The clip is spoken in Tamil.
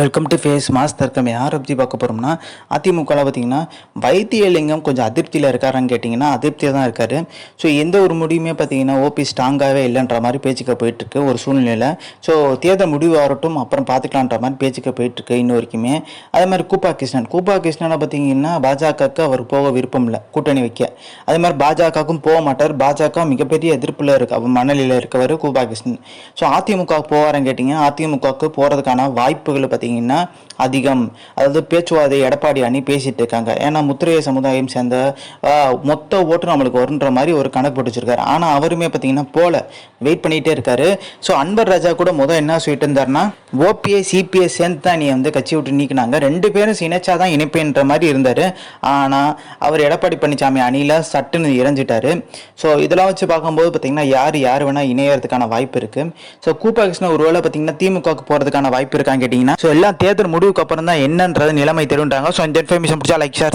வெல்கம் டு ஃபேஸ் மாஸ் தர்க்கம் யார் பற்றி பார்க்க போகிறோம்னா அதிமுகவில் பார்த்தீங்கன்னா வைத்தியலிங்கம் கொஞ்சம் அதிருப்தியில் இருக்காரான்னு கேட்டிங்கன்னா அதிருப்தியாக தான் இருக்கார். ஸோ எந்த ஒரு முடிவுமே பார்த்தீங்கன்னா ஓபி ஸ்ட்ராங்காகவே இல்லைன்ற மாதிரி பேச்சுக்க போயிட்டுருக்கு ஒரு சூழ்நிலையில். ஸோ தேர்தல் முடிவு வரட்டும் அப்புறம் பார்த்துக்கலான்ற மாதிரி பேச்சுக்க போயிட்டுருக்கு இன்ன வரைக்குமே. அதே மாதிரி கூப்பா கிருஷ்ணன் கூப்பா கிருஷ்ணனை பார்த்தீங்கன்னா பாஜகவுக்கு அவர் போக விருப்பம் இல்லை கூட்டணி வைக்க. அதே மாதிரி பாஜகவுக்கும் போக மாட்டார். பாஜக மிகப்பெரிய எதிர்ப்பில் இருக்க அவர் மனநிலையில் இருக்கவர் கூப்பா கிருஷ்ணன் ஸோ அதிமுக போவாரன்னு கேட்டிங்கன்னா அதிமுகவுக்கு போகிறதுக்கான வாய்ப்புகள் பார்த்தீங்கன்னா பார்த்தீங்கன்னா அதிகம். அதாவது பேச்சுவார்த்தை எடப்பாடி அணி பேசிட்டு இருக்காங்க. ஏன்னா முத்திரைய சமுதாயம் சேர்ந்த மொத்த ஓட்டு நம்மளுக்கு வருன்ற மாதிரி ஒரு கணக்கு போட்டு வச்சிருக்காரு ஆனால் அவருமே பார்த்தீங்கன்னா போல. வெயிட் பண்ணிகிட்டே இருக்காரு. ஸோ அன்பர் ராஜா கூட முதல் என்ன சொல்லிட்டு இருந்தாருன்னா ஓபிஐ சிபிஐ சேர்ந்து தான் நீ வந்து கட்சி விட்டு நீக்கினாங்க. ரெண்டு பேரும் இணைச்சா தான் இணைப்பேன்ற மாதிரி இருந்தார். ஆனால் அவர் எடப்பாடி பழனிசாமி அணியில் சட்டுன்னு இறஞ்சிட்டாரு. ஸோ இதெல்லாம் வச்சு பார்க்கும்போது பார்த்தீங்கன்னா யார் யார் வேணால் இணையறதுக்கான வாய்ப்பு இருக்குது ஸோ கூப்பா கிருஷ்ணன் ஒருவேளை பார்த்தீங்கன்னா திமுகவுக்கு போகிறதுக்கான வாய்ப்பு இருக்கான்னு கேட்டிங்கன்னா ஸோ எல்லாம் தேர்தல் முடிவுக்கு அப்புறம் தான் என்னன்றது நிலைமை தெரிவிட்டாங்க ஸோ இந்த இன்ஃபர்மேஷன் பிடிச்சா லைக் ஷேர்